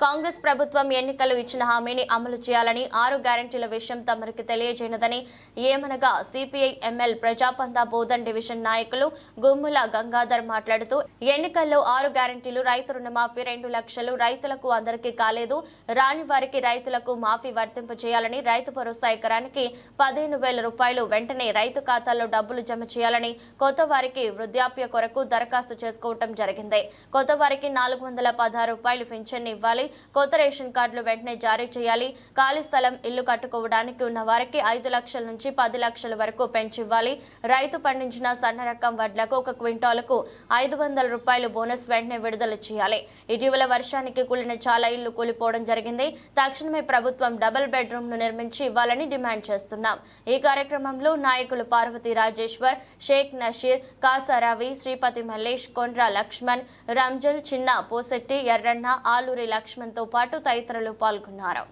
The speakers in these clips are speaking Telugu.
కాంగ్రెస్ ప్రభుత్వం ఎన్నికలు ఇచ్చిన హామీని అమలు చేయాలని ఆరు గ్యారంటీల విషయం తమరికి తెలియజేయనదని ఏమనగా CPI ML Prajapantha Bodhan division నాయకులు గుమ్ముల గంగాధర్ మాట్లాడుతూ ఎన్నికల్లో ఆరు గ్యారంటీలు రైతు రుణమాఫీ రెండు లక్షలు రైతులకు అందరికీ కాలేదు రాని వారికి రైతులకు మాఫీ వర్తింపు చేయాలని రైతు భరోసా ఎకరానికి పదిహేను వేల రూపాయలు వెంటనే రైతు ఖాతాల్లో డబ్బులు జమ చేయాలని కొత్త వారికి వృద్ధాప్య కొరకు దరఖాస్తు చేసుకోవటం జరిగింది. కొత్త వారికి నాలుగు వందల పదహారు రూపాయలు పింఛన్ ఇవ్వాలి కొత్త రేషన్ కార్డులు వెంటనే జారీ చేయాలి. ఖాళీ స్థలం ఇల్లు కట్టుకోవడానికి ఉన్న వారికి ఐదు లక్షల నుంచి పది లక్షల వరకు పెంచివ్వాలి రైతు పండించిన సన్న రకం వడ్లకు ఒక క్వింటాలకు ఐదు వందల రూపాయలు బోనస్ వెంటనే విడుదల చేయాలి. ఇటీవల వర్షానికి కూలిన చాలా ఇళ్ళు కూలిపోవడం జరిగింది. తక్షణమే ప్రభుత్వం డబుల్ బెడ్రూమ్ను నిర్మించి ఇవ్వాలని డిమాండ్ చేస్తున్నాం. ఈ కార్యక్రమంలో నాయకులు పార్వతి రాజేశ్వర్ షేక్ నషీర్ కాసా రవి శ్రీపతి మల్లేష్ కొండ్రా లక్ష్మణ్ రంజల్ చిన్న పోసెట్టి ఎర్రన్న ఆలూరి లక్ష్మణ్ తో పాటు తదితరులు పాల్గొన్నారు.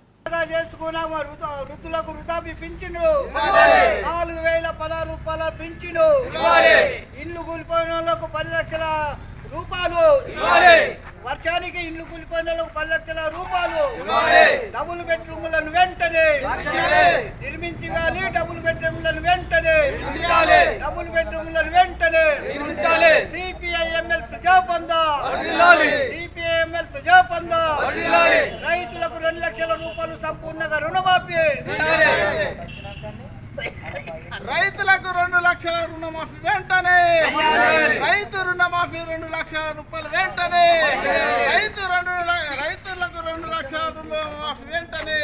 చేసుకున్నాము వృద్ధ- వృద్ధులకు వృద్ధాప్య పింఛను. నాలుగు వేల పదహారు రూపాయల పింఛను. ఇల్లు కూలిపోయిన వాళ్ళకు పది లక్షల రూపాయలు. వర్షానికి ఇల్లు కూలిపోయిన వాళ్ళకు పది లక్షల రూపాయలు. డబుల్ బెడ్రూములను వెంటనే నిర్మించాలి డబుల్ బెడ్రూములను వెంటనే డబుల్ బెడ్రూములను వెంటనే సిపిఐఎంఎల్ ప్రజాపంద సిపిఐఎంఎల్ ప్రజాపంద రైతులకు రెండు లక్షల రూపాయలు సంపూర్ణంగా రుణమాఫీ. రైతులకు రెండు లక్షల రుణమాఫీ వెంటనే. రైతు రుణమాఫీ రెండు లక్షల రూపాయలు వెంటనే. రైతు రెండు రైతులకు రెండు లక్షల రుణమాఫీ వెంటనే.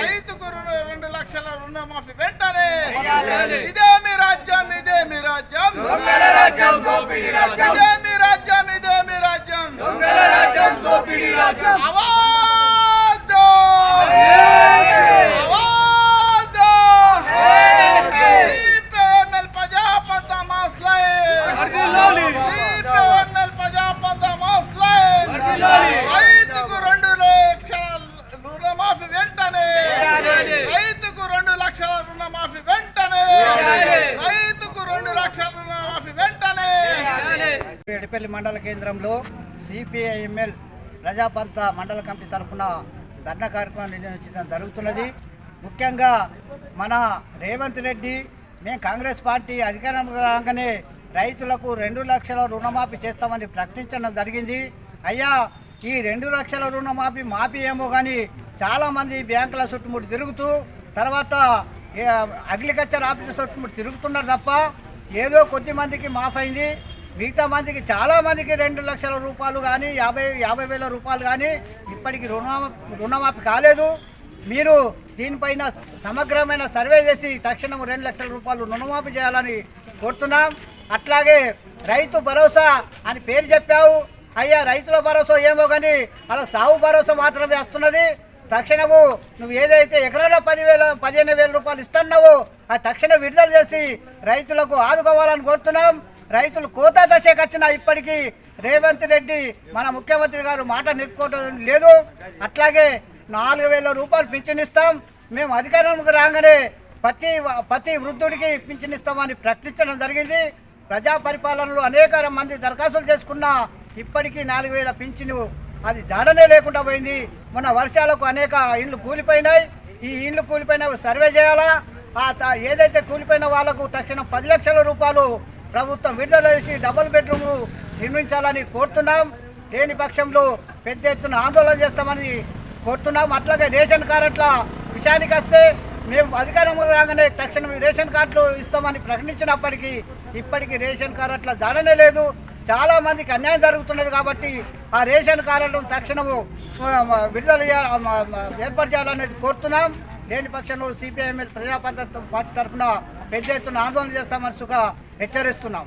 రైతుకు రెండు లక్షల రుణమాఫీ వెంటనే. ఇదే మీ రాజ్యం ఇదే మీ రాజ్యం ఇదే మీ రాజ్యం ఇదే మీ రాజ్యం ఆవాజ్ దో! ఆవాజ్ దో! సిపిఎంఎల్ ప్రజాపంత మాస్లై సిపిఎంఎల్ ప్రజాపంత మాస్లై రైతుకు రెండు లక్షల రుణమాఫీ వెంటనే రైతుకు రెండు లక్షల రుణమాఫీ వెంటనే రైతుకు రెండు లక్షల రుణమాఫీ వెంటనే ఎడిపల్లి మండల కేంద్రంలో సిపిఐఎంఎల్ ప్రజాపంత మండల కమిటీ తరఫున ధర్నా కార్యక్రమం నిర్వహించడం జరుగుతున్నది. ముఖ్యంగా మన రేవంత్ రెడ్డి మేము కాంగ్రెస్ పార్టీ అధికారంలో రాగానే రైతులకు రెండు లక్షల రుణమాఫీ చేస్తామని ప్రకటించడం జరిగింది. అయ్యా ఈ రెండు లక్షల రుణమాఫీ మాఫీ ఏమో కానీ చాలామంది బ్యాంకుల చుట్టుముట్టు తిరుగుతూ తర్వాత అగ్రికల్చర్ ఆఫీస్ చుట్టుముట్టు తిరుగుతున్నారు తప్ప ఏదో కొద్ది మందికి మాఫ్ అయింది. మిగతా మందికి చాలామందికి రెండు లక్షల రూపాయలు కానీ యాభై యాభై వేల రూపాయలు కానీ ఇప్పటికి రుణ రుణమాఫీ కాలేదు. మీరు దీనిపైన సమగ్రమైన సర్వే చేసి తక్షణం రెండు లక్షల రూపాయలు రుణమాఫీ చేయాలని కోరుతున్నాం. అట్లాగే రైతు భరోసా అని పేరు చెప్పావు. అయ్యా రైతుల భరోసా ఏమో కానీ అలా సాగు భరోసా మాత్రమే వస్తున్నది. తక్షణము నువ్వు ఏదైతే ఎకరాల పదివేల పదిహేను వేల రూపాయలు ఇస్తున్నావో అది తక్షణం విడుదల చేసి రైతులకు ఆదుకోవాలని కోరుతున్నాం. రైతులు కోత దశకు వచ్చిన ఇప్పటికీ రేవంత్ రెడ్డి మన ముఖ్యమంత్రి గారు మాట నిలుపుకోవడం లేదు. అట్లాగే నాలుగు వేల రూపాయలు పింఛనిస్తాం మేము అధికారంలోకి రాగానే ప్రతి ప్రతి వృద్ధుడికి పింఛనిస్తామని ప్రకటించడం జరిగింది. ప్రజా పరిపాలనలో అనేక మంది దరఖాస్తులు చేసుకున్నా ఇప్పటికీ నాలుగు వేల పింఛను అది దాడనే లేకుండా పోయింది. మొన్న వర్షాలకు అనేక ఇండ్లు కూలిపోయినాయి. ఈ ఇండ్లు కూలిపోయినవి సర్వే చేయాలా? ఏదైతే కూలిపోయిన వాళ్ళకు తక్షణం పది లక్షల రూపాయలు ప్రభుత్వం విడుదల చేసి డబుల్ బెడ్రూమ్ను నిర్మించాలని కోరుతున్నాం. లేని పక్షంలో పెద్ద ఎత్తున ఆందోళన చేస్తామని కోరుతున్నాం. అట్లాగే రేషన్ కార్డుల విషయానికి వస్తే మేము అధికారంలో రాగానే తక్షణం రేషన్ కార్డులు ఇస్తామని ప్రకటించినప్పటికీ ఇప్పటికీ రేషన్ కార్డుల దాడనే లేదు. చాలామందికి అన్యాయం జరుగుతున్నది కాబట్టి ఆ రేషన్ కార్డులను తక్షణము విడుదల ఏర్పాటు చేయాలనేది కోరుతున్నాం. లేని పక్షంలో సిపిఐఎంఎల్ ప్రజాపంత పార్టీ తరఫున పెద్ద ఎత్తున ఆందోళన చేస్తామని సుఖ హెచ్చరిస్తున్నాం.